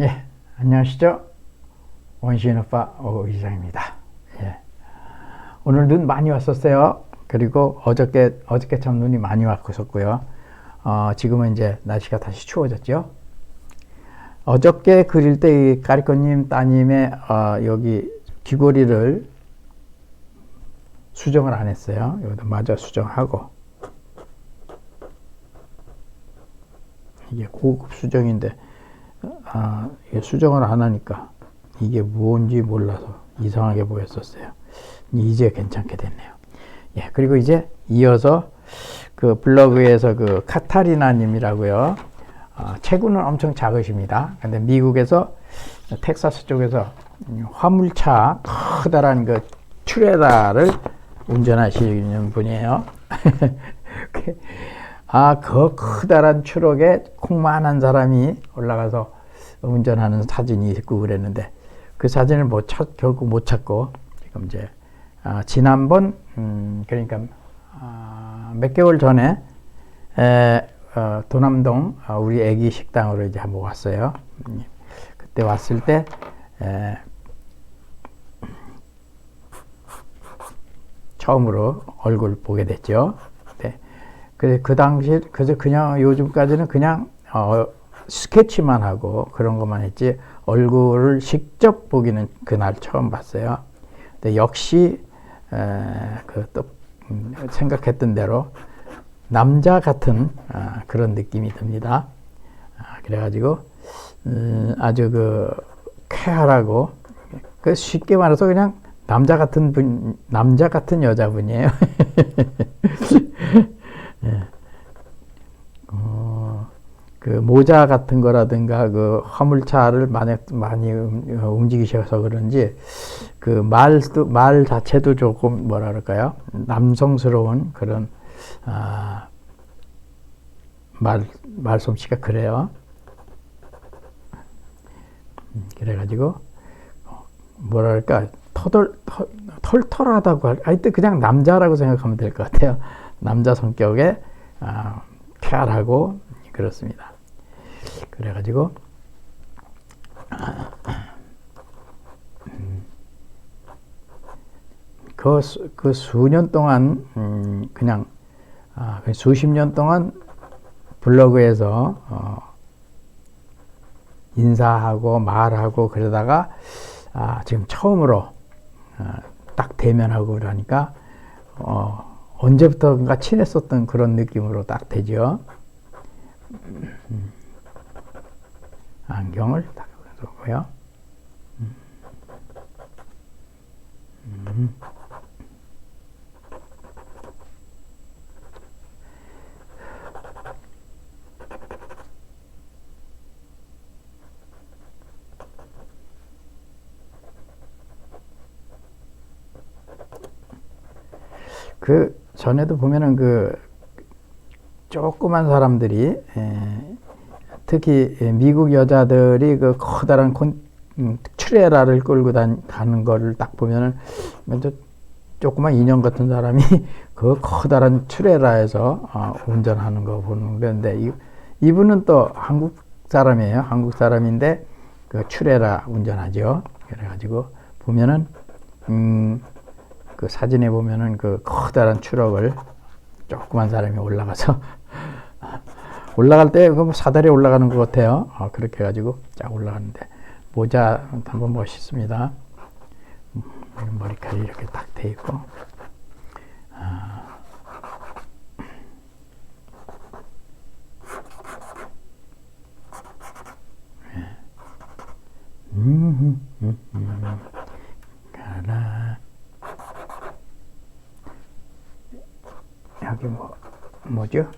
예, 안녕하시죠? 원시인 오빠 오 이장입니다. 예. 오늘 눈 많이 왔었어요. 그리고 어저께 어저께 참 눈이 많이 왔었고요. 어, 지금은 이제 날씨가 다시 추워졌죠. 어저께 그릴 때 까리꺼님 따님의 어, 여기 귀걸이를 수정을 안 했어요. 여기다 마저 수정하고 이게 고급 수정인데 아, 수정을 안 하니까 이게 뭔지 몰라서 이상하게 보였었어요. 이제 괜찮게 됐네요. 예, 그리고 이제 이어서 그 블로그에서 그 카타리나님이라고요. 어, 체구는 엄청 작으십니다. 근데 미국에서 텍사스 쪽에서 화물차 커다란 그 트레라를 운전하시는 분이에요. 아, 그 커다란 추럭에 콩만한 사람이 올라가서 운전하는 사진이 있고 그랬는데 그 사진을 못 찾, 결국 못 찾고 지금 이제 아, 지난번 음, 그러니까 아, 몇 개월 전에 에, 어, 도남동 어, 우리 애기 식당으로 이제 한번 왔어요. 음, 그때 왔을 때 에, 처음으로 얼굴 보게 됐죠. 네. 그, 그 당시, 그저 그냥 요즘까지는 그냥, 어, 스케치만 하고 그런 것만 했지, 얼굴을 직접 보기는 그날 처음 봤어요. 근데 역시, 에, 그, 또, 음, 생각했던 대로 남자 같은 아, 그런 느낌이 듭니다. 아, 그래가지고, 음, 아주 그, 쾌활하고, 그 쉽게 말해서 그냥 남자 같은 분, 남자 같은 여자분이에요. 예. 어, 그 모자 같은 거라든가 그 화물차를 만약 많이 움직이셔서 그런지 그 말도 말 자체도 조금 뭐라 그럴까요? 남성스러운 그런 아, 말 말솜씨가 그래요. 음, 그래가지고 뭐랄까 터덜 털, 털털하다고 할 하여튼 그냥 남자라고 생각하면 될 것 같아요. 남자 성격에 아, 쾌활하고 그렇습니다. 그래가지고 그, 수, 그 수년 동안 음, 그냥 아, 그 수십 년 동안 블로그에서 어, 인사하고 말하고 그러다가 아, 지금 처음으로 어, 딱 대면하고 그러니까 어, 언제부터인가 친했었던 그런 느낌으로 딱 되죠. 음. 안경을 딱 놓고요. 음. 음. 그 전에도 보면은 그 조그만 사람들이 에, 특히 미국 여자들이 그 커다란 콘, 음, 트레라를 끌고 단, 가는 거를 딱 보면은 먼저 조그만 인형 같은 사람이 그 커다란 트레라에서 어, 운전하는 거 보는 건데 이, 이분은 또 한국 사람이에요. 한국 사람인데 그 트레라 운전하죠. 그래가지고 보면은 음, 그 사진에 보면은 그 커다란 추럭을 조그만 사람이 올라가서 올라갈 때그 뭐 사다리 올라가는 것 같아요. 어, 그렇게 해가지고 쫙 올라가는데 모자 한번 멋있습니다. 머리카락이 이렇게 딱 돼 있고. 아. 네. 음, 음, 음, 가라. 여기 뭐, 뭐죠?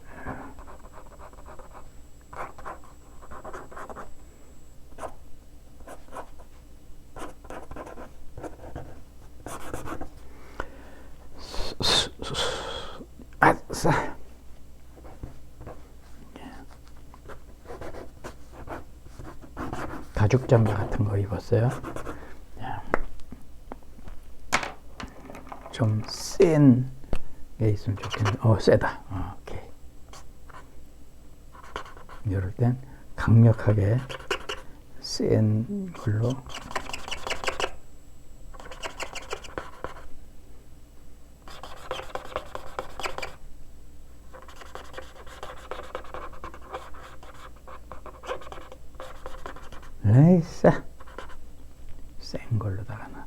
아싸. 가죽 잠바 같은 거 입었어요. 좀 센 게 있으면 좋겠네. 어, 세다. 어, 오케이. 이럴 땐 강력하게 센 걸로. 에이싸 센 걸로다가 나.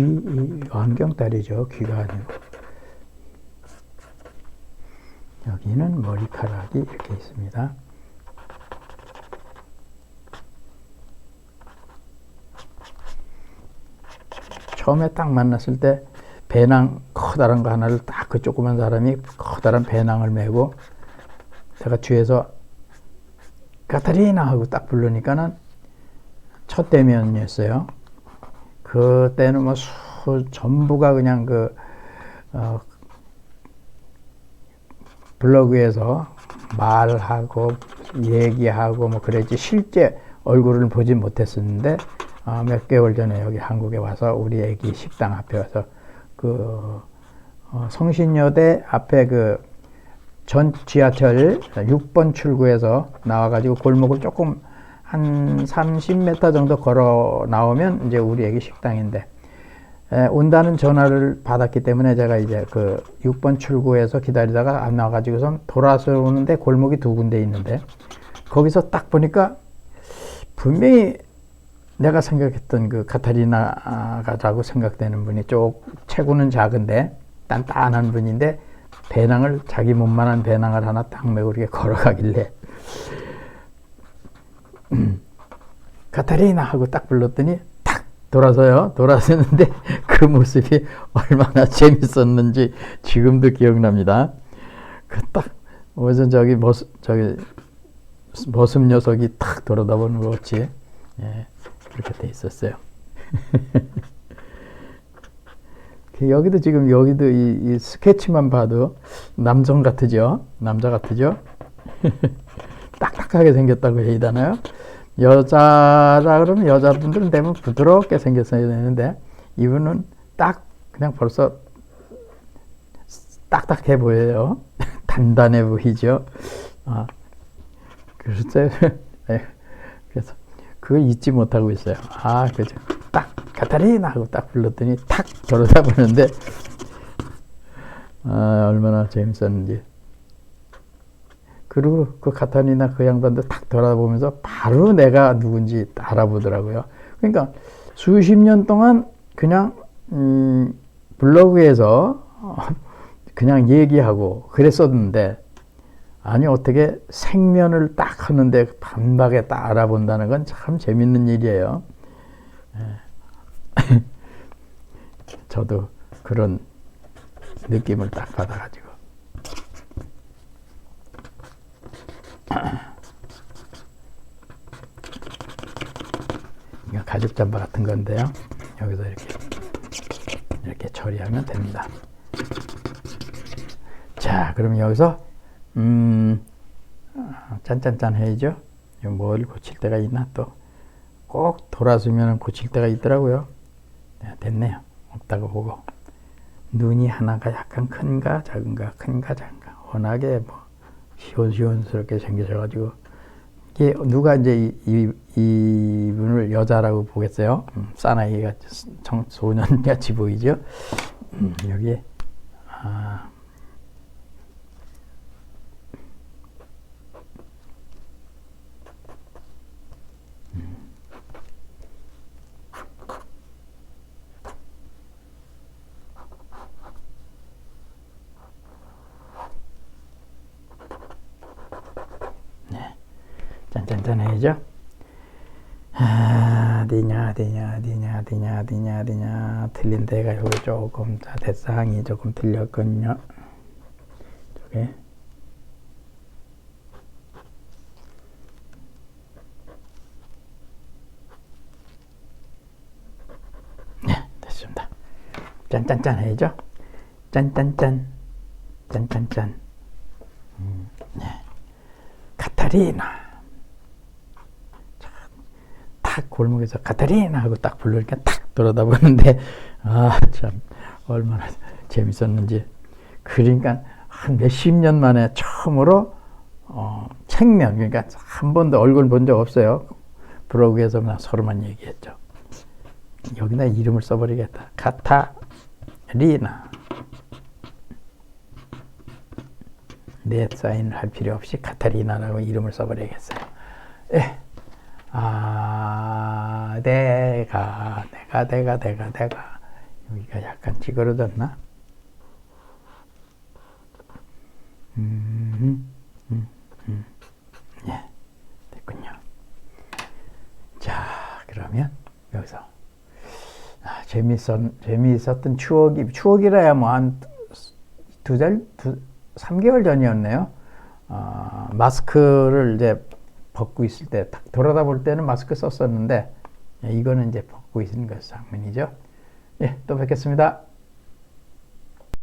귀, 이 안경다리죠. 귀가 아니고. 여기는 머리카락이 이렇게 있습니다. 처음에 딱 만났을 때 배낭 커다란 거 하나를 딱 그 조그만 사람이 커다란 배낭을 메고 제가 뒤에서 카타리나 하고 딱 부르니까는 첫 대면이었어요. 그때는 뭐 수, 전부가 그냥 그, 어, 블로그에서 말하고 얘기하고 뭐 그랬지. 실제 얼굴을 보지 못했었는데 어, 몇 개월 전에 여기 한국에 와서 우리 애기 식당 앞에 와서 그 어, 성신여대 앞에 그 전 지하철 6번 출구에서 나와가지고 골목을 조금 한 30m 정도 걸어 나오면 이제 우리 애기 식당인데 에, 온다는 전화를 받았기 때문에 제가 이제 그 6번 출구에서 기다리다가 안 나와가지고선 돌아서 오는데 골목이 두 군데 있는데 거기서 딱 보니까 분명히 내가 생각했던 그 카타리나가라고 생각되는 분이 쪽 체구는 작은데 단단한 분인데 배낭을 자기 몸만한 배낭을 하나 딱 메고 이렇게 걸어가길래 카타리나 하고 딱 불렀더니 탁 돌아서요. 돌아서는데 그 모습이 얼마나 재밌었는지 지금도 기억납니다. 그 딱 무슨 저기 모습 저기 모습 녀석이 탁 돌아다보는 것 같이 예, 그렇게 돼 있었어요. 여기도 지금 여기도 이, 이, 스케치만 봐도 남성 같으죠? 남자 같으죠? 딱딱하게 생겼다고 해야 되나요? 여자라 그러면 여자분들은 대부분 부드럽게 생겼어야 되는데 이분은 딱 그냥 벌써 딱딱해 보여요. 단단해 보이죠. 아, 그래서 그래서 그걸 잊지 못하고 있어요. 아, 그죠. 딱 카타리나 하고 딱 불렀더니 탁 돌아다 보는데 아, 얼마나 재밌었는지. 그리고 그 카타리나 그 양반도 탁 돌아보면서 바로 내가 누군지 알아보더라고요. 그러니까 수십 년 동안 그냥 음, 블로그에서 그냥 얘기하고 그랬었는데 아니 어떻게 생면을 딱 하는데 반박에 딱 알아본다는 건 참 재밌는 일이에요. 예. 저도 그런 느낌을 딱 받아가지고 이거 가죽 잠바 같은 건데요. 여기서 이렇게 이렇게 처리하면 됩니다. 자, 그럼 여기서 음, 짠짠짠 해야죠. 뭘 고칠 때가 있나 또. 꼭 돌아서면 고칠 때가 있더라고요. 네, 됐네요. 없다고 보고. 눈이 하나가 약간 큰가 작은가 큰가 작은가 워낙에 뭐 시원시원스럽게 생기셔가지고 이게 누가 이제 이, 이, 분 을 여자라고 보겠어요? 음, 사나이가 소년같이 보이죠? 음, 여기에 아, 짠짠짠 해야죠. 아, 어디냐, 어디냐, 어디냐, 어디냐, 어디냐, 어디냐. 틀린 데가 여기 조금, 자, 대상이 조금 틀렸거든요. 저게. 짠짠짠 해야죠. 짠짠짠. 짠짠짠. 음, 네. 카타리나. 자, 탁 골목에서 카타리나 하고 딱 부르니까 탁 돌아다보는데 아 참 얼마나 재밌었는지. 그러니까 한 몇십 년 만에 처음으로 어, 책면 그러니까 한 번도 얼굴 본 적 없어요. 브로그에서 서로만 얘기했죠. 여기다 이름을 써버리겠다. 카타리나. 내 사인을 할 필요 없이 카타리나라고 이름을 써버리겠어요. 예. 아, 내가, 내가, 내가, 내가, 내가. 여기가 약간 찌그러졌나? 음, 음, 음. 예. 됐군요. 자, 그러면 여기서 아, 재밌었, 재미있었던 추억이, 추억이라야 뭐 한 두 달, 두, 3개월 전이었네요. 아, 마스크를 이제 벗고 있을 때, 딱 돌아다 볼 때는 마스크 썼었는데, 예, 이거는 이제 벗고 있는 것 장면이죠. 예, 또 뵙겠습니다.